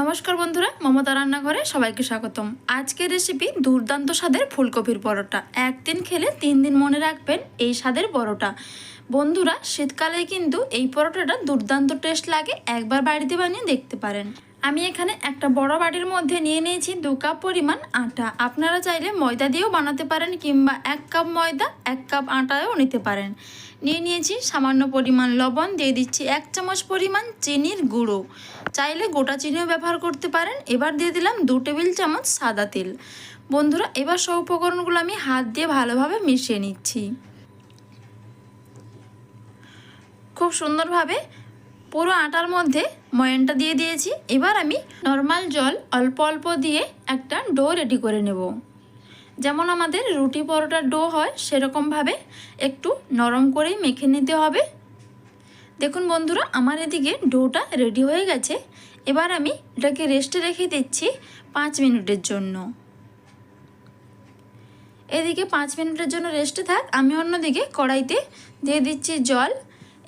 নমস্কার বন্ধুরা, মমতা রান্নাঘরে সবাইকে স্বাগতম। আজকের রেসিপি দুর্দান্ত স্বাদের ফুলকপির পরোটা। একদিন খেলে তিন দিন মনে রাখবেন এই স্বাদের পরোটা। বন্ধুরা, শীতকালে কিন্তু এই পরোটাটা দুর্দান্ত টেস্ট লাগে, একবার বাড়িতে বানিয়ে দেখতে পারেন। আমি এখানে একটা বড় বাটির মধ্যে নিয়ে নিয়েছি দু কাপ পরিমাণ আটা। আপনারা চাইলে ময়দা দিয়েও বানাতে পারেন কিংবা এক কাপ ময়দা, এক কাপ আটাও নিতে পারেন। নিয়ে নিয়েছি সামান্য পরিমাণ লবণ, দিয়ে দিচ্ছি এক চামচ পরিমাণ চিনির গুঁড়ো। চাইলে গোটা চিনিও ব্যবহার করতে পারেন। এবার দিয়ে দিলাম দু টেবিল চামচ সাদা তেল। বন্ধুরা, এবার সব উপকরণগুলো আমি হাত দিয়ে ভালোভাবে মিশিয়ে নিচ্ছি। খুব সুন্দরভাবে পুরো আটার মধ্যে ময়ানটা দিয়ে দিয়েছি। এবার আমি নর্মাল জল অল্প অল্প দিয়ে একটা ডো রেডি করে নেব। যেমন আমাদের রুটি পরোটার ডো হয় সেরকমভাবে একটু নরম করেই মেখে নিতে হবে। দেখুন বন্ধুরা, আমার এদিকে ডোটা রেডি হয়ে গেছে। এবার আমি এটাকে রেস্টে রেখে দিচ্ছি পাঁচ মিনিটের জন্য। এদিকে পাঁচ মিনিটের জন্য রেস্টে থাক। আমি অন্যদিকে কড়াইতে দিয়ে দিচ্ছি জল।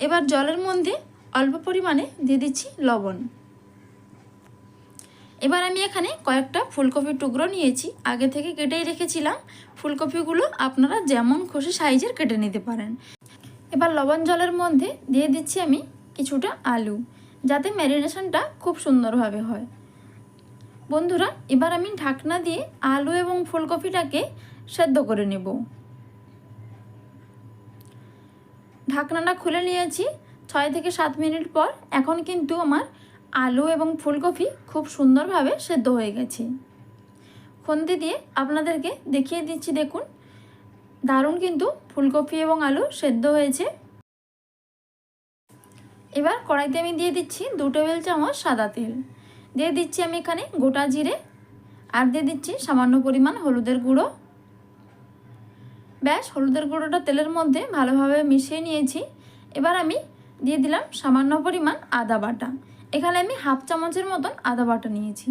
এবার জলের মধ্যে অল্প পরিমাণে দিয়ে দিচ্ছি লবণ। এবার আমি এখানে কয়েকটা ফুলকপির টুকরো নিয়েছি। আগে থেকে কেটেই রেখেছিলাম। ফুলকপিগুলো আপনারা যেমন খুশি সাইজের কেটে নিতে পারেন। এবার লবণ জলের মধ্যে দিয়ে দিচ্ছি আমি কিছুটা আলু, যাতে ম্যারিনেশনটা খুব সুন্দরভাবে হয়। বন্ধুরা, এবার আমি ঢাকনা দিয়ে আলু এবং ফুলকপিটাকে সেদ্ধ করে নেব। ঢাকনাটা খুলে নিয়েছি। ছয় থেকে সাত মিনিট পর এখন কিন্তু আমার আলু এবং ফুলকপি খুব সুন্দরভাবে সেদ্ধ হয়ে গেছে। খুন্তি দিয়ে আপনাদেরকে দেখিয়ে দিচ্ছি, দেখুন। দারুণ কিন্তু ফুলকপি এবং আলু সেদ্ধ হয়েছে। এবার কড়াইতে আমি দিয়ে দিচ্ছি দু টেবিল চামচ সাদা তেল। দিয়ে দিচ্ছি আমি এখানে গোটা জিরে আর দিয়ে দিচ্ছি সামান্য পরিমাণ হলুদের গুঁড়ো। ব্যাস, হলুদের গুঁড়োটা তেলের মধ্যে ভালোভাবে মিশিয়ে নিয়েছি। এবার আমি দিয়ে দিলাম সামান্য পরিমাণ আদা বাটা। এখানে আমি হাফ চামচের মতন আদা বাটা নিয়েছি।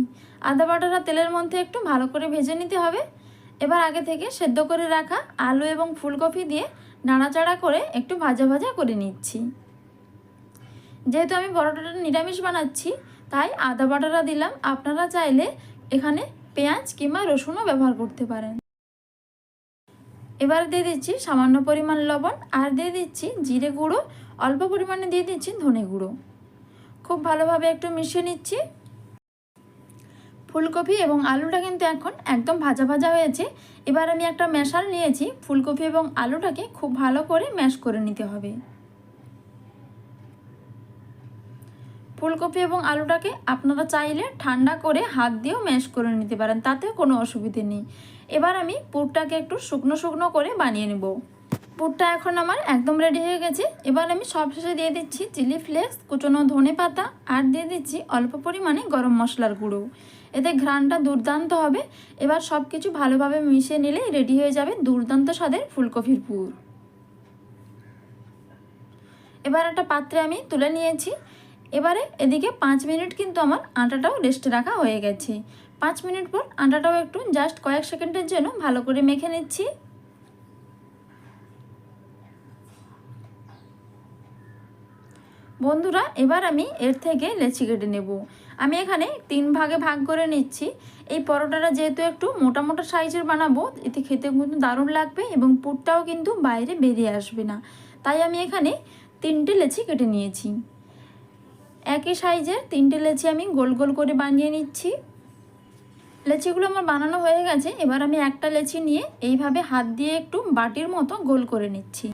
আদা বাটাটা তেলের মধ্যে একটু ভালো করে ভেজে নিতে হবে। এবার আগে থেকে সেদ্ধ করে রাখা আলু এবং ফুলকপি দিয়ে নাড়াচাড়া করে একটু ভাজা ভাজা করে নিচ্ছি। যেহেতু আমি পরোটাটা নিরামিষ বানাচ্ছি, তাই আদা বাটাটা দিলাম। আপনারা চাইলে এখানে পেঁয়াজ কিংবা রসুনও ব্যবহার করতে পারেন। এবার দিয়ে দিচ্ছি সামান্য পরিমাণ লবণ আর দিয়ে দিচ্ছি জিরে গুঁড়ো, অল্প পরিমাণে দিয়ে দিচ্ছি ধনে গুঁড়ো। খুব ভালোভাবে একটু মিশিয়ে নিচ্ছি। ফুলকপি এবং আলুটা কিন্তু এখন একদম ভাজা ভাজা হয়েছে। এবার আমি একটা মেশাল নিয়েছি। ফুলকপি এবং আলুটাকে খুব ভালো করে ম্যাশ করে নিতে হবে। ফুলকপি এবং আলুটাকে আপনারা চাইলে ঠান্ডা করে হাত দিয়েও ম্যাশ করে নিতে পারেন তাতে কোনো অসুবিধে নেই। এবার আমি পুরটাকে একটু শুকনো শুকনো করে বানিয়ে নেব। পুরটা এখন আমার একদম রেডি হয়ে গেছে। এবার আমি সবশেষে দিয়ে দিচ্ছি চিলি ফ্লেক্স, কুচনো ধনে পাতা আর দিয়ে দিচ্ছি অল্প পরিমাণে গরম মশলার গুঁড়ো। এতে ঘ্রাণটা দুর্দান্ত হবে। এবার সব কিছু ভালোভাবে মিশিয়ে নিলেই রেডি হয়ে যাবে দুর্দান্ত স্বাদের ফুলকপির পুর। এবার একটা পাত্রে আমি তুলে নিয়েছি। এবারে এদিকে পাঁচ মিনিট কিন্তু আমার আটাটাও রেস্টে রাখা হয়ে গেছে। পাঁচ মিনিট পর আটাটাও একটু জাস্ট কয়েক সেকেন্ডের জন্য ভালো করে মেখে নিচ্ছি। বন্ধুরা, এবার আমি এর থেকে লেচি কেটে নেব। আমি এখানে তিন ভাগে ভাগ করে নিচ্ছি। এই পরোটাটা যেহেতু একটু মোটা মোটা সাইজের বানাবো, এতে খেতে কিন্তু দারুণ লাগবে এবং পুরটাও কিন্তু বাইরে বেরিয়ে আসবে না। তাই আমি এখানে তিনটে লেচি কেটে নিয়েছি। একই সাইজের তিনটে লেচি আমি গোল গোল করে বানিয়ে নিচ্ছি। লেচিগুলো আমার বানানো হয়ে গেছে, এবার আমি একটা লেচি নিয়ে এইভাবে হাত দিয়ে একটু বাটির মতো গোল করে নিচ্ছি।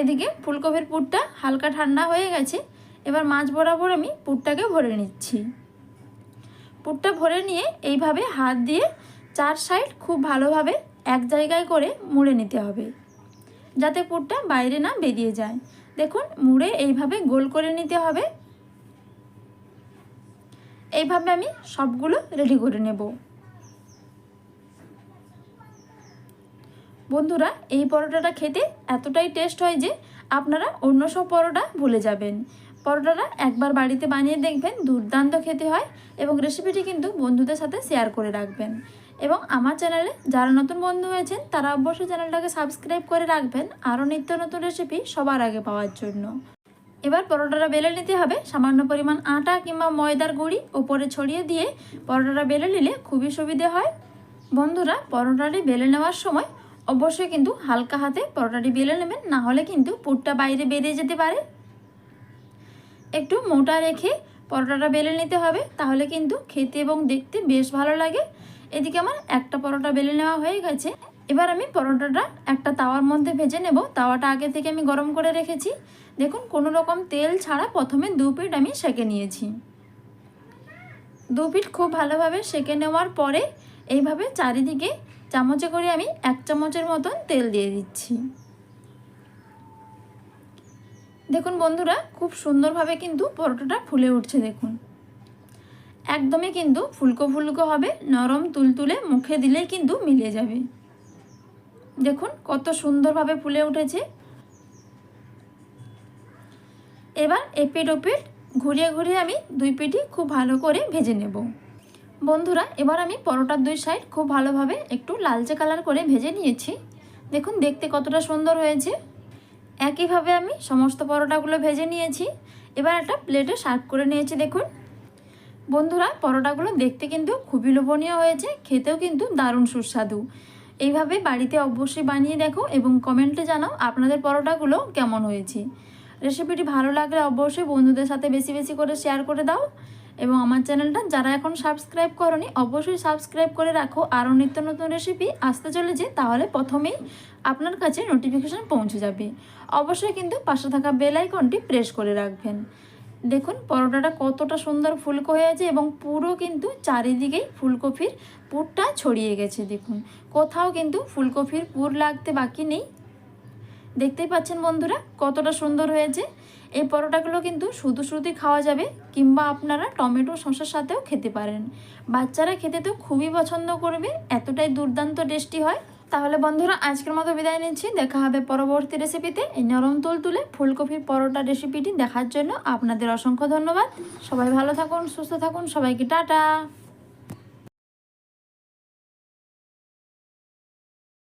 এদিকে ফুলকপির পুরটা হালকা ঠান্ডা হয়ে গেছে, এবার মাছ বরাবর আমি পুরটাকে ভরে নিচ্ছি। পুরটা ভরে নিয়ে এইভাবে হাত দিয়ে চার সাইড খুব ভালোভাবে এক জায়গায় করে মুড়ে নিতে হবে, যাতে পুরটা বাইরে না বেরিয়ে যায়। দেখুন, মুড়ে এইভাবে গোল করে নিতে হবে। এইভাবে আমি সবগুলো রেডি করে নেব। বন্ধুরা, এই পরোটাটা খেতে এতটাই টেস্ট হয় যে আপনারা অন্য সব পরোটা ভুলে যাবেন। পরোটাটা একবার বাড়িতে বানিয়ে দেখবেন, দুর্দান্ত খেতে হয় এবং রেসিপিটি কিন্তু বন্ধুদের সাথে শেয়ার করে রাখবেন। এবং আমার চ্যানেলে যারা নতুন বন্ধু হয়েছেন, তারা অবশ্যই চ্যানেলটাকে সাবস্ক্রাইব করে রাখবেন। আরও নিত্য নতুন রেসিপি সবার আগে পাওয়ার জন্য। এবার পরোটাটা বেলে নিতে হবে। সামান্য পরিমাণ আটা কিংবা ময়দার গুঁড়ি ওপরে ছড়িয়ে দিয়ে পরোটাটা বেলে নিলে খুবই সুবিধে হয়। বন্ধুরা, পরোটাটি বেলে নেওয়ার সময় অবশ্যই কিন্তু হালকা হাতে পরোটাটি বেলে নেবেন, না হলে কিন্তু পুরটা বাইরে বেরিয়ে যেতে পারে। একটু মোটা রেখে পরোটাটা বেলে নিতে হবে, তাহলে কিন্তু খেতে এবং দেখতে বেশ ভালো লাগে। এদিকে আমার একটা পরোটা বেলে নেওয়া হয়ে গেছে। এবার আমি পরোটাটা একটা তাওয়ার মধ্যে ভেজে নেব। তাওয়াটা আগে থেকে আমি গরম করে রেখেছি। দেখুন, কোনো রকম তেল ছাড়া প্রথমে দু পিঠ আমি সেঁকে নিয়েছি। দু পিঠ খুব ভালোভাবে সেঁকে নেওয়ার পরে এইভাবে চারিদিকে চামচে করে আমি এক চামচের মতন তেল দিয়ে দিচ্ছি। দেখুন বন্ধুরা, খুব সুন্দরভাবে কিন্তু পরোটাটা ফুলে উঠছে, দেখুন। একদমই কিন্তু ফুলকো ফুলকো হবে, নরম তুলতুলে মুখে দিলেই কিন্তু মিলে যাবে। দেখুন, কত সুন্দরভাবে ফুলে উঠেছে। এবার এপিট ওপিট ঘুরিয়ে ঘুরিয়ে আমি দুই পিঠই খুব ভালো করে ভেজে নেব। বন্ধুরা, এবার আমি পরোটার দুই সাইড খুব ভালোভাবে একটু লালচে কালার করে ভেজে নিয়েছি। দেখুন, দেখতে কতটা সুন্দর হয়েছে। একইভাবে আমি সমস্ত পরোটাগুলো ভেজে নিয়েছি। এবার একটা প্লেটে সার্ভ করে নিয়েছি, দেখুন। বন্ধুরা, পরোটাগুলো দেখতে কিন্তু খুবই লোভনীয় হয়েছে, খেতেও কিন্তু দারুণ সুস্বাদু। এইভাবে বাড়িতে অবশ্যই বানিয়ে দেখো এবং কমেন্টে জানাও আপনাদের পরোটাগুলো কেমন হয়েছে। রেসিপিটি ভালো লাগলে অবশ্যই বন্ধুদের সাথে বেশি বেশি করে শেয়ার করে দাও এবং আমার চ্যানেলটা যারা এখন সাবস্ক্রাইব করনি, অবশ্যই সাবস্ক্রাইব করে রাখো। আরও নিত্য নতুন রেসিপি আসতে চলেছে, তাহলে প্রথমেই আপনার কাছে নোটিফিকেশান পৌঁছে যাবে। অবশ্যই কিন্তু পাশে থাকা বেল আইকনটি প্রেস করে রাখবেন। দেখুন, পরোটাটা কতটা সুন্দর ফুলকো হয়েছে এবং পুরো কিন্তু চারিদিকেই ফুলকপির পুরটা ছড়িয়ে গেছে, দেখুন। কোথাও কিন্তু ফুলকপির পুর লাগতে বাকি নেই। দেখতেই পাচ্ছেন বন্ধুরা, কতটা সুন্দর হয়েছে। এই পরোটাগুলো কিন্তু শুধু শুধুই খাওয়া যাবে কিংবা আপনারা টমেটো, শসার সাথেও খেতে পারেন। বাচ্চারা খেতে তো খুবই পছন্দ করবে, এতটাই দুর্দান্ত টেস্টি হয়। তাহলে বন্ধুরা, আজকের মতো বিদায় নিচ্ছি। দেখা হবে পরবর্তী রেসিপিতে এই নরম তুল তুলে ফুলকপির পরোটা রেসিপিটি দেখার জন্য আপনাদের অসংখ্য ধন্যবাদ। সবাই ভালো থাকুন, সুস্থ থাকুন। সবাইকে টাটা।